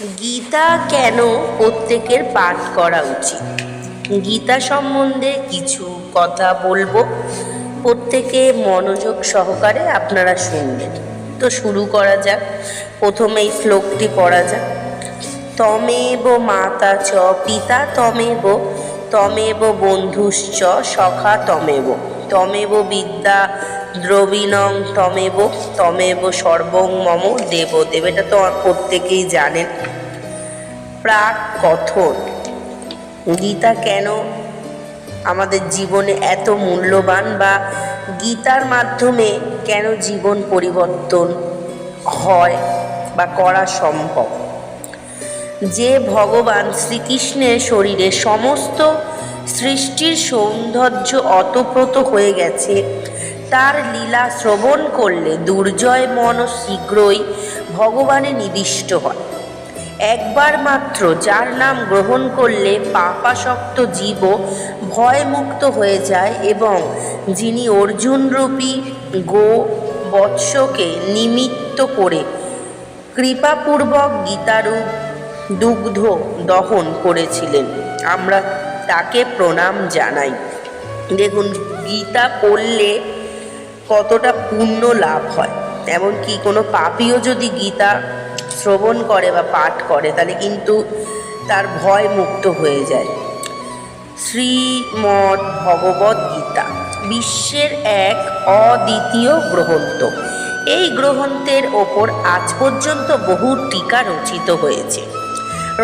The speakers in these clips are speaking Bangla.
গীতা কেন প্রত্যেকের পাঠ করা উচিত? গীতা সম্বন্ধে কিছু কথা বলব। প্রত্যেকে মনোযোগ সহকারে আপনারা শুনবেন। তো শুরু করা যাক। প্রথমে এই শ্লোকটি পড়া যাক। তমেব মাতা চ, পিতা তমেব তমেব বন্ধুশ্চ, সখা তমেব। তমেব বিদ্যা দ্রবিণং তমেব তমেব সর্বং মম দেব দেব এটা তো প্রত্যেকেই জানেন। প্রাক কথন গীতা কেন আমাদের জীবনে এত মূল্যবান বা গীতার মাধ্যমে কেন জীবন পরিবর্তন হয় বা করা সম্ভব? যে ভগবান শ্রীকৃষ্ণের শরীরে সমস্ত সৃষ্টির সৌন্দর্য অতপ্রত হয়ে গেছে, তার লীলা শ্রবণ করলে দুর্জয় মন শীঘ্রই ভগবানে নিবিষ্ট হয়। একবার মাত্র যার নাম গ্রহণ করলে পাপাসক্ত জীবও ভয়মুক্ত হয়ে যায় এবং যিনি অর্জুনরূপী গো বৎসকে নিমিত্ত করে কৃপাপূর্বক গীতারূপ দুগ্ধ দহন করেছিলেন। আমরা তাকে প্রণাম জানাই। দেখুন, গীতা পড়লে কতটা পুণ্য লাভ হয়। এমনকি কোনো পাপীও যদি গীতা শ্রবণ করে বা পাঠ করে, তাহলে কিন্তু তার ভয় মুক্ত হয়ে যায়। শ্রীমদ্ ভগবদ গীতা, বিশ্বের এক অদ্বিতীয় গ্রন্থ। এই গ্রন্থের ওপর আজ পর্যন্ত বহু টিকা রচিত হয়েছে।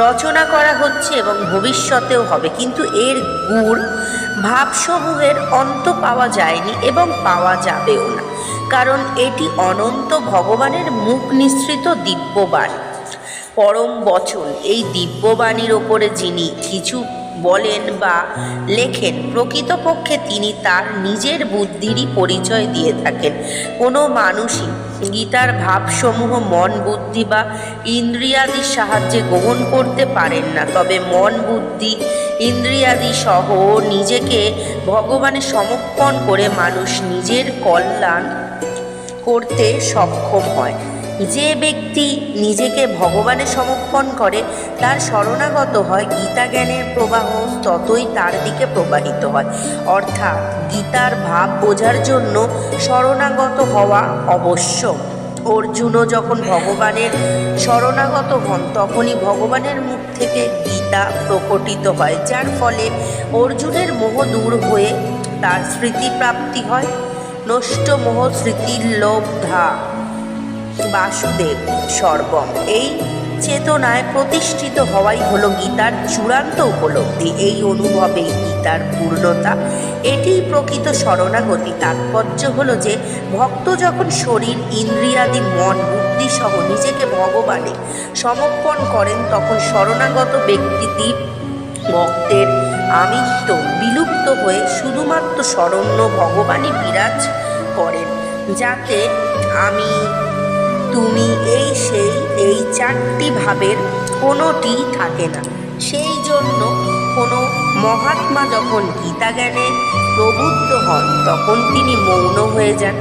রচনা করা হচ্ছে এবং ভবিষ্যতেও হবে, কিন্তু এর গুড় ভাবসমূহের অন্ত পাওয়া যায়নি এবং পাওয়া যাবেও না। কারণ এটি অনন্ত ভগবানের মুখ নিঃসৃত দিব্যবাণী পরম বচন, এই দিব্যবাণীর ওপরে যিনি কিছু বলেন বা লেখেন, প্রকৃতপক্ষে তিনি তার নিজের বুদ্ধিরই পরিচয় দিয়ে থাকেন। কোনো মানুষই গীতার ভাবসমূহ, মন বুদ্ধি বা ইন্দ্রিয়াদির সাহায্যে গ্রহণ করতে পারেন না। তবে মন বুদ্ধি ইন্দ্রিয়াদি সহ নিজেকে ভগবানের সমর্পণ করে মানুষ নিজের কল্যাণ করতে সক্ষম হয়। যে ব্যক্তি নিজেকে ভগবানের সমর্পণ করে, তার শরণাগত হয় গীতা জ্ঞানের প্রবাহ ততই তার দিকে প্রবাহিত হয়। অর্থাৎ গীতার ভাব বোঝার জন্য শরণাগত হওয়া অবশ্য। অর্জুনও যখন ভগবানের শরণাগত হন, তখনই ভগবানের মুখ থেকে গীতা প্রকটিত হয়, যার ফলে অর্জুনের মোহ দূর হয়ে তার স্মৃতিপ্রাপ্তি হয়। নষ্ট মোহ স্মৃতির লোভা বাসুদেব সর্বম। এই চেতনায় প্রতিষ্ঠিত হওয়াই হলো গীতার চূড়ান্ত উপলব্ধি। এই অনুভবেই গীতার পূর্ণতা। এটিই প্রকৃত শরণাগতি। তাৎপর্য হলো যে, ভক্ত যখন শরীর, ইন্দ্রিয়াদি, মন, বুদ্ধি সহ নিজেকে ভগবানে সমর্পণ করেন, তখন শরণাগত ব্যক্তিটি ভক্তের আমিত্ব, বিলুপ্ত হয়ে শুধুমাত্র শরণ্য ভগবানই বিরাজ করেন। যাতে আমি, তুমি এই সেই, এই চারটি ভাবের কোনোটি থাকে না। সেই জন্য কোনো মহাত্মা যখন গীতা জ্ঞানে প্রবুদ্ধ হন, তখন তিনি মৌন হয়ে যান।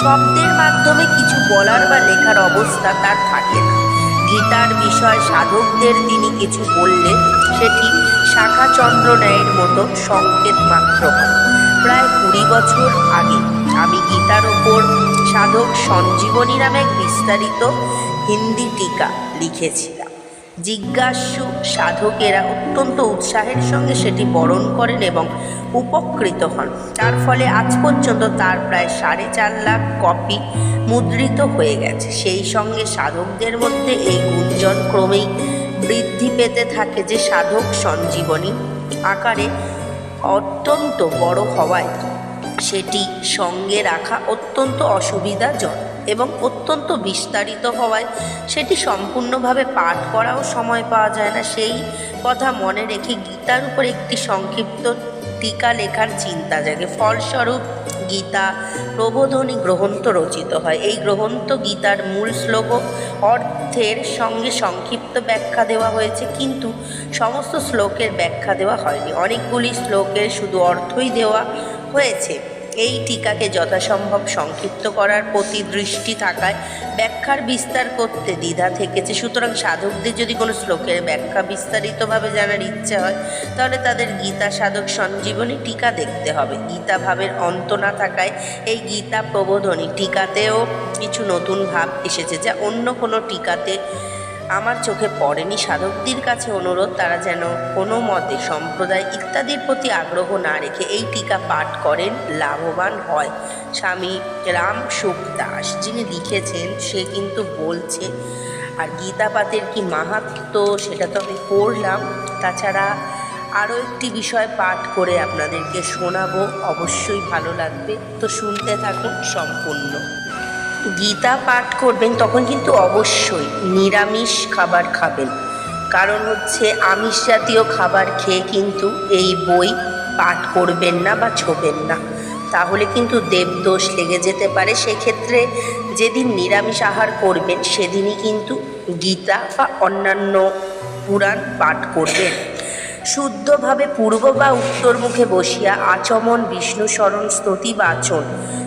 শব্দের মাধ্যমে কিছু বলার বা লেখার অবস্থা তার থাকে না। গীতার বিষয় সাধকদের তিনি কিছু বললে সেটি শাখাচন্দ্র ন্যায়ের মতো সংকেত মাত্র প্রায় কুড়ি বছর আগে আমি গীতার ওপর সাধক সঞ্জীবনী নামে বিস্তারিত হিন্দি টিকা লিখেছিলাম জিজ্ঞাসু সাধকেরা অত্যন্ত উৎসাহের সঙ্গে সেটি বরণ করেন এবং উপকৃত হন। তার ফলে আজ পর্যন্ত তার প্রায় সাড়ে চার লাখ কপি মুদ্রিত হয়ে গেছে। সেই সঙ্গে সাধকদের মধ্যে এই গুঞ্জন ক্রমেই বৃদ্ধি পেতে থাকে যে সাধক সঞ্জীবনী আকারে অত্যন্ত বড় হওয়ায় সেটি সঙ্গে রাখা অত্যন্ত অসুবিধাজনক। এবং অত্যন্ত বিস্তারিত হওয়ায় সেটি সম্পূর্ণভাবে পাঠ করাও সময় পাওয়া যায় না। সেই কথা মনে রেখে গীতার উপর একটি সংক্ষিপ্ত টিকা লেখার চিন্তা জাগে। ফলস্বরূপ গীতা প্রবোধনী গ্রন্থ রচিত হয়। এই গ্রন্থ গীতার মূল শ্লোক অর্থের সঙ্গে সংক্ষিপ্ত ব্যাখ্যা দেওয়া হয়েছে, কিন্তু সমস্ত শ্লোকের ব্যাখ্যা দেওয়া হয়নি। অনেকগুলি শ্লোকের শুধু অর্থই দেওয়া হয়েছে। এই টিকাকে যথাসম্ভব সংক্ষিপ্ত করার প্রতি দৃষ্টি থাকায় ব্যাখ্যার বিস্তার করতে দ্বিধা থেকেছে। সুতরাং সাধকদের যদি কোনো শ্লোকের ব্যাখ্যা বিস্তারিতভাবে জানার ইচ্ছে হয়, তাহলে তাদের গীতা সাধক সঞ্জীবনী টিকা দেখতে হবে। গীতা ভাবের অন্ত না থাকায় এই গীতা প্রবোধনী টিকাতেও কিছু নতুন ভাব এসেছে যা অন্য কোনো টিকাতে আমার চোখে পড়েনি সাধকদের কাছে অনুরোধ, তারা যেন কোনো মতে সম্প্রদায় ইত্যাদির প্রতি আগ্রহ না রেখে এই টিকা পাঠ করেন, লাভবান হয়। স্বামী রাম সুখ দাস যিনি লিখেছেন, সে কিন্তু বলছে, আর গীতা পাতের কি মাহাত্ম সেটা তো আমি পড়লাম। তাছাড়া আরও একটি বিষয় পাঠ করে আপনাদেরকে শোনাবো, অবশ্যই ভালো লাগবে। তো শুনতে থাকুন সম্পূর্ণ। গীতা পাঠ করবেন তখন কিন্তু অবশ্যই নিরামিষ খাবার খাবেন। কারণ হচ্ছে আমিষ জাতীয় খাবার খেয়ে কিন্তু এই বই পাঠ করবেন না বা ছোবেন না। তাহলে কিন্তু দেবদোষ লেগে যেতে পারে। সেক্ষেত্রে যেদিন নিরামিষ আহার করবেন, সেদিনই কিন্তু গীতা বা অন্যান্য পুরাণ পাঠ করবেন। শুদ্ধভাবে পূর্ব বা উত্তর মুখে বসিয়া আচমন, বিষ্ণু স্মরণ স্তুতি, বাচন,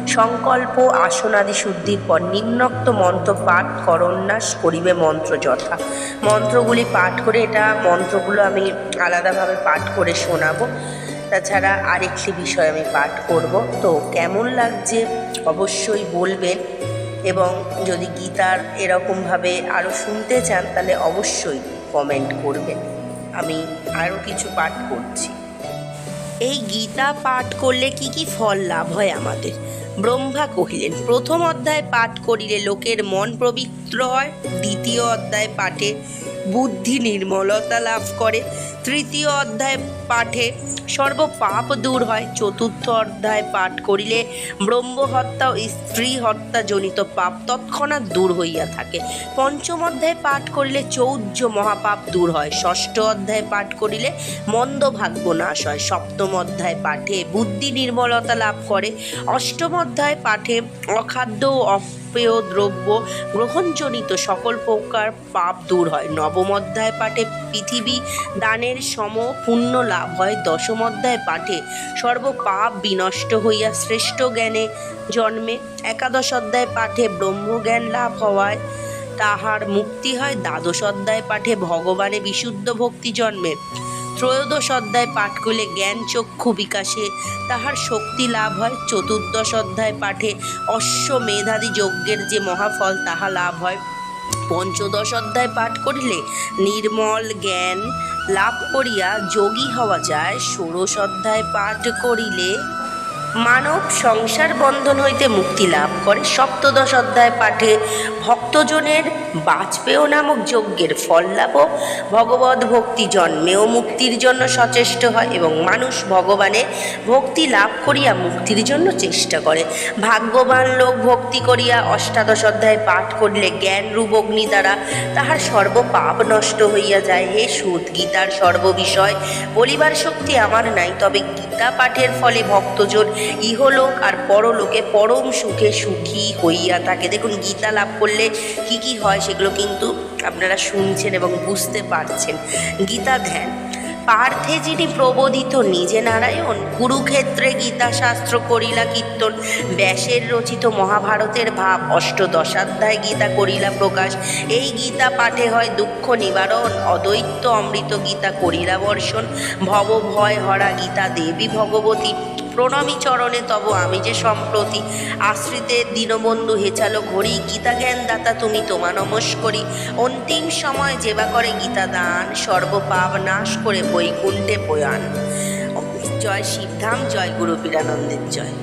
সংকল্প, আসনাদি শুদ্ধির পর নিম্নোক্ত মন্ত্র পাঠ করন্যাস করিবে মন্ত্র যথা। মন্ত্রগুলি পাঠ করে এটা মন্ত্রগুলো আমি আলাদাভাবে পাঠ করে শোনাবো। তাছাড়া আরেকটি বিষয় আমি পাঠ করব। তো কেমন লাগছে অবশ্যই বলবেন এবং যদি গীতার এরকমভাবে আরও শুনতে চান তাহলে অবশ্যই কমেন্ট করবেন। আমি আরও কিছু পাঠ করছি। এই গীতা পাঠ করলে কি কি ফল লাভ হয় আমাদের? ব্রহ্মা কহিলেন, প্রথম অধ্যায় পাঠ করিলে লোকের মন পবিত্র হয়, দ্বিতীয় অধ্যায় পাঠে বুদ্ধি নির্মলতা লাভ করে। তৃতীয় অধ্যায় পাঠে সর্ব পাপ দূর হয়। চতুর্থ অধ্যায় পাঠ করিলে ব্রহ্মহত্যা ও স্ত্রী হত্যা জনিত পাপ তৎক্ষণাৎ দূর হইয়া থাকে। পঞ্চম অধ্যায় পাঠ করিলে চৌর্য মহাপাপ দূর হয়। ষষ্ঠ অধ্যায় পাঠ করিলে মন্দ ভাগ্য নাশ হয়। সপ্তম অধ্যায় পাঠে বুদ্ধি নির্মলতা লাভ করে। অষ্টম অধ্যায় পাঠে অখাদ্য ও অপেয় দ্রব্য গ্রহণজনিত সকল প্রকার পাপ দূর হয়। নবম অধ্যায় পাঠে পৃথিবী দানের সম পুণ্য লাভ হয়। দশম অধ্যায় পাঠে সর্ব পাপ বিনষ্ট হইয়া শ্রেষ্ঠ জ্ঞানে জন্মে। একাদশ অধ্যায় পাঠে ব্রহ্মজ্ঞান লাভ হওয়ায় তাহার মুক্তি হয়। দ্বাদশ অধ্যায় পাঠে ভগবানে বিশুদ্ধ ভক্তি জন্মে। ত্রয়োদশ অধ্যায় পাঠ করলে জ্ঞান চক্ষু বিকাশে, তাহার শক্তি লাভ হয়। চতুর্দশ অধ্যায় পাঠে অশ্বমেধাদি যজ্ঞের যে মহাফল, তাহা লাভ হয়। পঞ্চদশ অধ্যায় পাঠ করিলে নির্মল জ্ঞান লাভ করিয়া যোগী হওয়া যায়। ষোড়শ অধ্যায় পাঠ করিলে মানব সংসার বন্ধন হইতে মুক্তি লাভ করে সপ্তদশ অধ্যায় পাঠে ভক্তজনের বাজপেয় নামক যজ্ঞের ফল লাভ ভগবত ভক্তি জন্মেও মুক্তির জন্য সচেষ্ট হয় এবং মানুষ ভগবানে ভক্তি লাভ করিয়া মুক্তির জন্য চেষ্টা করে। ভাগ্যবান লোক ভক্তি করিয়া অষ্টাদশ অধ্যায় পাঠ করিলে জ্ঞান রূপ অগ্নি দ্বারা তাহার সর্ব পাপ নষ্ট হইয়া যায়। হে সুদ গীতার সর্ববিষয়, বলিবার শক্তি আমার নাই। তবে গীতা পাঠের ফলে ভক্তজন ইহলোক আর পরলোকে পরম সুখে সুখী হইয়া থাকে। দেখুন, গীতা লাভ করলে কি কি হয় সেগুলো কিন্তু আপনারা শুনছেন এবং বুঝতে পারছেন। গীতা ধ্যান। পার্থে যিনি প্রবোধিত নিজে নারায়ণ, কুরুক্ষেত্রে গীতা শাস্ত্র করিলা কীর্তন। ব্যাসের রচিত মহাভারতের ভাব, অষ্টদশাধ্যায় গীতা করিলা প্রকাশ। এই গীতা পাঠে হয় দুঃখ নিবারণ, অদ্বৈত অমৃত গীতা করিলা বর্ষণ। ভব ভয় হরা গীতা দেবী ভগবতী প্রণমী চরণে তব আমি যে সম্প্রতি আশ্রিতে দীনবন্ধু হেচালো ঘড়ি গীতা জ্ঞান দাতা তুমি তোমা নমস্করি। অন্তিম সময় যেবা করে গীতা দান সর্বপাপ নাশ করে বৈকুণ্ঠে প্রয়াণ। জয় শিবধাম, জয় গুরু পীরানন্দের জয়।